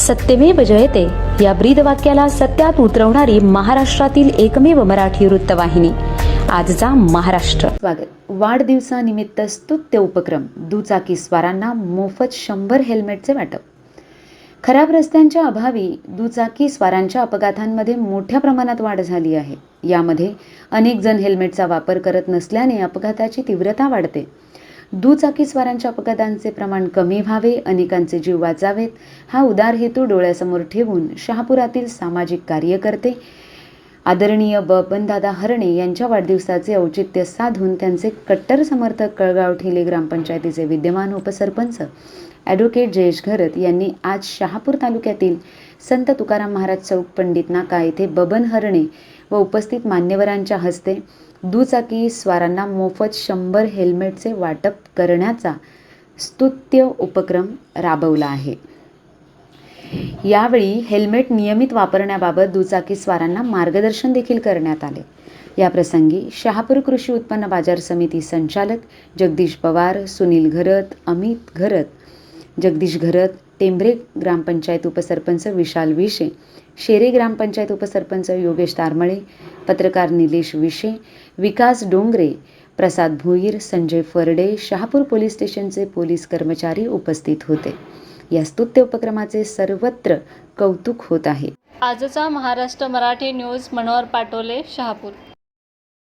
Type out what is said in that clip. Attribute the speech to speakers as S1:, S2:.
S1: सत्यमेव जयते. या ब्रीद वाक्याला सत्यात उतरवणारी महाराष्ट्रातील एकमेव मराठी वृत्तवाहिनी. आजचा महाराष्ट्र. स्वागत. वाढदिवसानिमित्त स्तुत्य उपक्रम. दुचाकी स्वारांना मोफत शंभर हेल्मेटचे वाटप. खराब रस्त्यांच्या अभावी दुचाकी स्वारांच्या अपघातांमध्ये मोठ्या प्रमाणात वाढ झाली आहे. यामध्ये अनेक जण हेल्मेटचा वापर करत नसल्याने अपघाताची तीव्रता वाढते. दुचाकी स्वारांच्या अपघातांचे प्रमाण कमी व्हावे अनेकांचे जीव वाचावेत हा उदार हेतू डोळ्यासमोर ठेवून शहापुरातील सामाजिक कार्यकर्ते आदरणीय बबनदादा हरणे यांच्या वाढदिवसाचे औचित्य साधून त्यांचे कट्टर समर्थक कळगाव ठेले ग्रामपंचायतीचे विद्यमान उपसरपंच ॲडव्होकेट जयेश घरत यांनी आज शहापूर तालुक्यातील संत तुकाराम महाराज चौक पंडित नाका येथे बबन हरणे व उपस्थित मान्यवरांच्या हस्ते दुचाकी स्वारांना मोफत शंभर हेल्मेटचे वाटप करण्याचा स्तुत्य उपक्रम राबवला आहे. यावेळी हेल्मेट नियमित वापरण्याबाबत दुचाकी स्वारांना मार्गदर्शन देखील करण्यात आले. या प्रसंगी शहापूर कृषी उत्पन्न बाजार समिती संचालक जगदीश पवार सुनील घरत अमित घरत जगदीश घरत टेंभरे ग्रामपंचायत उपसरपंच विशाल विशे शेरे ग्रामपंचायत उपसरपंच योगेश तारमळे पत्रकार निलेश विशे विकास डोंगरे प्रसाद भोईर संजय फरडे शहापूर पोलीस स्टेशनचे पोलीस कर्मचारी उपस्थित होते. या स्तुत्य उपक्रमाचे सर्वत्र कौतुक होत आहे.
S2: आजचा महाराष्ट्र मराठी न्यूज मनोहर पाटोले शहापूर.